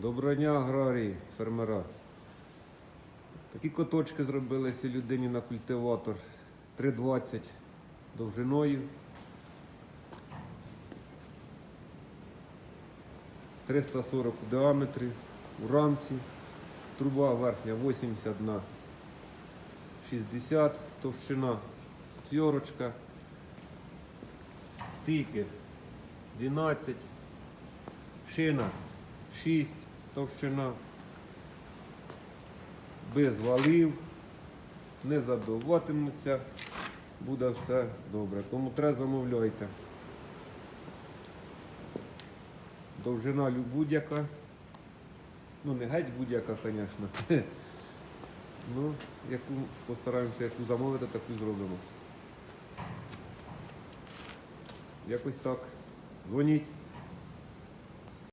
Доброго дня, аграрії, фермера. Такі коточки зробили цій людині на культиватор 3,20 довжиною. 340 у діаметрі, у рамці, труба верхня 80 на 60, товщина четверочка, стійки 12, шина 6, товщина, без валів, не забиватимуться, буде все добре. Кому треба, замовляйте. Довжина будь-яка. Ну, не геть будь-яка, звісно. Ну, яку постараємося, яку замовити, таку зробимо. Якось так. Дзвоніть.